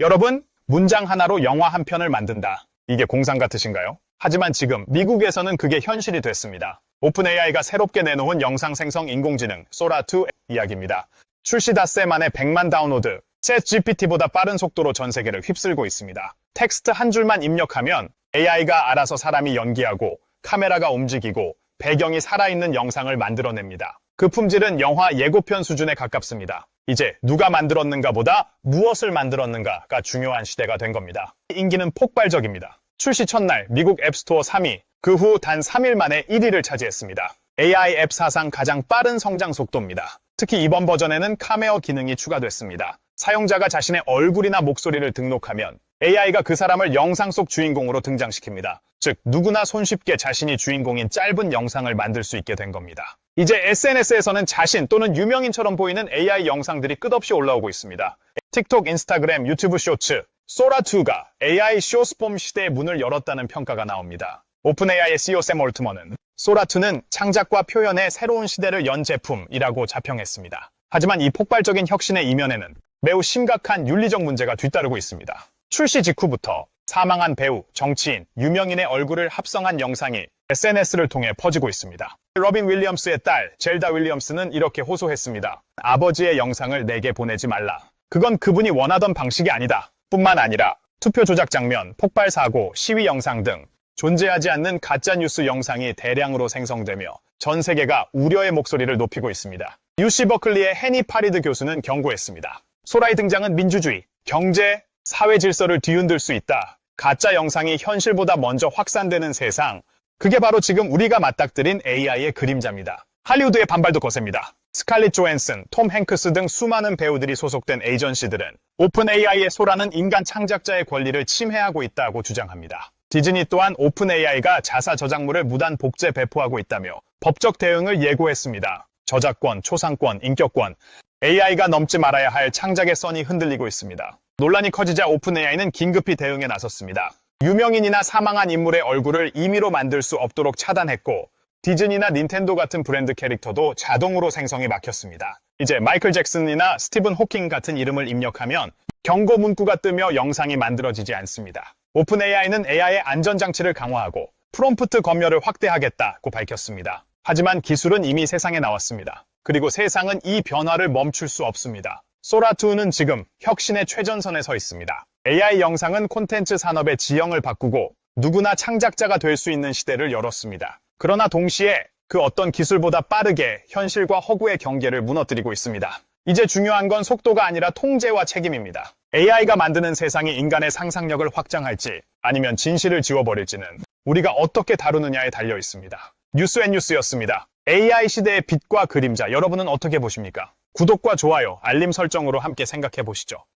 여러분, 문장 하나로 영화 한 편을 만든다. 이게 공상 같으신가요? 하지만 지금 미국에서는 그게 현실이 됐습니다. 오픈 AI가 새롭게 내놓은 영상 생성 인공지능 소라2 이야기입니다. 출시 닷새 만에 100만 다운로드, 챗 GPT보다 빠른 속도로 전 세계를 휩쓸고 있습니다. 텍스트 한 줄만 입력하면 AI가 알아서 사람이 연기하고 카메라가 움직이고 배경이 살아있는 영상을 만들어냅니다. 그 품질은 영화 예고편 수준에 가깝습니다. 이제 누가 만들었는가 보다 무엇을 만들었는가가 중요한 시대가 된 겁니다. 인기는 폭발적입니다. 출시 첫날 미국 앱스토어 3위, 그 후 단 3일 만에 1위를 차지했습니다. AI 앱 사상 가장 빠른 성장 속도입니다. 특히 이번 버전에는 카메어 기능이 추가됐습니다. 사용자가 자신의 얼굴이나 목소리를 등록하면 AI가 그 사람을 영상 속 주인공으로 등장시킵니다. 즉, 누구나 손쉽게 자신이 주인공인 짧은 영상을 만들 수 있게 된 겁니다. 이제 SNS에서는 자신 또는 유명인처럼 보이는 AI 영상들이 끝없이 올라오고 있습니다. 틱톡, 인스타그램, 유튜브 쇼츠, 소라2가 AI 쇼스폼 시대의 문을 열었다는 평가가 나옵니다. 오픈 AI의 CEO 샘 올트먼은 소라2는 창작과 표현의 새로운 시대를 연 제품이라고 자평했습니다. 하지만 이 폭발적인 혁신의 이면에는 매우 심각한 윤리적 문제가 뒤따르고 있습니다. 출시 직후부터 사망한 배우, 정치인, 유명인의 얼굴을 합성한 영상이 SNS를 통해 퍼지고 있습니다. 로빈 윌리엄스의 딸, 젤다 윌리엄스는 이렇게 호소했습니다. 아버지의 영상을 내게 보내지 말라. 그건 그분이 원하던 방식이 아니다. 뿐만 아니라 투표 조작 장면, 폭발 사고, 시위 영상 등 존재하지 않는 가짜뉴스 영상이 대량으로 생성되며 전 세계가 우려의 목소리를 높이고 있습니다. UC 버클리의 해니 파리드 교수는 경고했습니다. 소라의 등장은 민주주의, 경제, 사회 질서를 뒤흔들 수 있다. 가짜 영상이 현실보다 먼저 확산되는 세상. 그게 바로 지금 우리가 맞닥뜨린 AI의 그림자입니다. 할리우드의 반발도 거셉니다. 스칼릿 조앤슨, 톰 행크스 등 수많은 배우들이 소속된 에이전시들은 오픈 AI의 소라는 인간 창작자의 권리를 침해하고 있다고 주장합니다. 디즈니 또한 오픈 AI가 자사 저작물을 무단 복제 배포하고 있다며 법적 대응을 예고했습니다. 저작권, 초상권, 인격권, AI가 넘지 말아야 할 창작의 선이 흔들리고 있습니다. 논란이 커지자 오픈 AI는 긴급히 대응에 나섰습니다. 유명인이나 사망한 인물의 얼굴을 임의로 만들 수 없도록 차단했고 디즈니나 닌텐도 같은 브랜드 캐릭터도 자동으로 생성이 막혔습니다. 이제 마이클 잭슨이나 스티븐 호킹 같은 이름을 입력하면 경고 문구가 뜨며 영상이 만들어지지 않습니다. 오픈 AI는 AI의 안전장치를 강화하고 프롬프트 검열을 확대하겠다고 밝혔습니다. 하지만 기술은 이미 세상에 나왔습니다. 그리고 세상은 이 변화를 멈출 수 없습니다. 소라2는 지금 혁신의 최전선에 서 있습니다. AI 영상은 콘텐츠 산업의 지형을 바꾸고 누구나 창작자가 될 수 있는 시대를 열었습니다. 그러나 동시에 그 어떤 기술보다 빠르게 현실과 허구의 경계를 무너뜨리고 있습니다. 이제 중요한 건 속도가 아니라 통제와 책임입니다. AI가 만드는 세상이 인간의 상상력을 확장할지 아니면 진실을 지워버릴지는 우리가 어떻게 다루느냐에 달려 있습니다. 뉴스앤뉴스였습니다. AI 시대의 빛과 그림자 여러분은 어떻게 보십니까? 구독과 좋아요, 알림 설정으로 함께 생각해 보시죠.